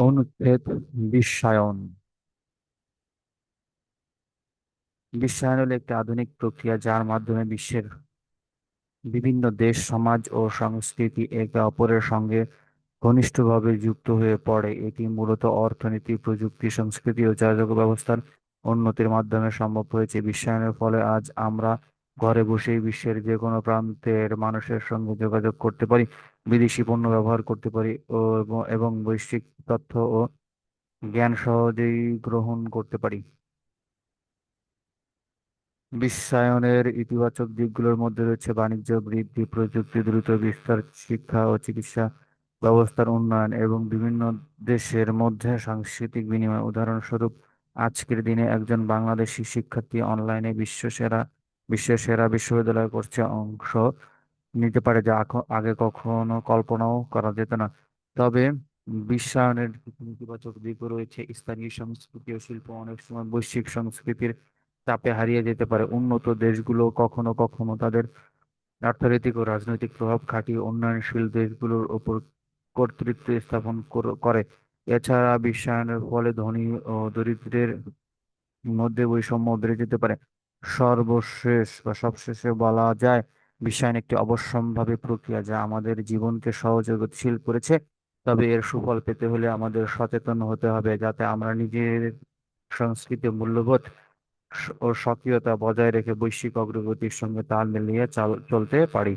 অনুচ্ছেদ বিশ্বায়ন। বিশ্বায়ন হলো একটি আধুনিক প্রক্রিয়া যার মাধ্যমে বিশ্বের বিভিন্ন দেশ, সমাজ ও সংস্কৃতি একে অপরের সঙ্গে ঘনিষ্ঠভাবে যুক্ত হয়ে পড়ে। এটি মূলত অর্থনীতি, প্রযুক্তি, সংস্কৃতি ও যোগাযোগ ব্যবস্থার উন্নতির মাধ্যমে সম্ভব হয়েছে। বিশ্বায়নের ফলে আজ আমরা ঘরে বসেই বিশ্বের যে কোনো প্রান্তের মানুষের সঙ্গে যোগাযোগ করতে পারি, বিদেশি পণ্য ব্যবহার করতে পারি ও এবং বৈশ্বিক তথ্য ও জ্ঞান সহজেই গ্রহণ করতে পারি। বিশ্বায়নের ইতিবাচক দিকগুলোর মধ্যে রয়েছে বাণিজ্য বৃদ্ধি, প্রযুক্তি দ্রুত বিস্তার, শিক্ষা ও চিকিৎসা ব্যবস্থার উন্নয়ন এবং বিভিন্ন দেশের মধ্যে সাংস্কৃতিক বিনিময়। উদাহরণস্বরূপ, আজকের দিনে একজন বাংলাদেশি শিক্ষার্থী অনলাইনে বিশ্বসেরা বিশ্বের সেরা বিশ্ববিদ্যালয় কোর্সে অংশ নিতে পারে যা আগে কখনো কল্পনাও করা যেত না। তবে বিশ্বায়নের কিছু নেতিবাচক দিকও রয়েছে। স্থানীয় সংস্কৃতি ও শিল্প অনেক সময় বৈশ্বিক সংস্কৃতির চাপে হারিয়ে যেতে পারে। উন্নত দেশগুলো কখনো কখনো তাদের অর্থনৈতিক ও রাজনৈতিক প্রভাব খাটিয়ে উন্নয়নশীল দেশগুলোর উপর কর্তৃত্ব স্থাপন করে। এছাড়া বিশ্বায়নের ফলে ধনী ও দরিদ্রের মধ্যে বৈষম্য বেড়ে যেতে পারে। সর্বশেষ বা সবশেষে বলা যায়, বিশ্বায়ন একটি অবশ্যম্ভাবী প্রক্রিয়া যা আমাদের জীবনকে সহজ ও গতিশীল করেছে। তবে এর সুফল পেতে হলে আমাদের সচেতন হতে হবে যাতে আমরা নিজের সংস্কৃতি মূল্যবোধ ও স্বকীয়তা বজায় রেখে বৈশ্বিক অগ্রগতির সঙ্গে তাল মিলিয়ে চাল, চলতে পারি।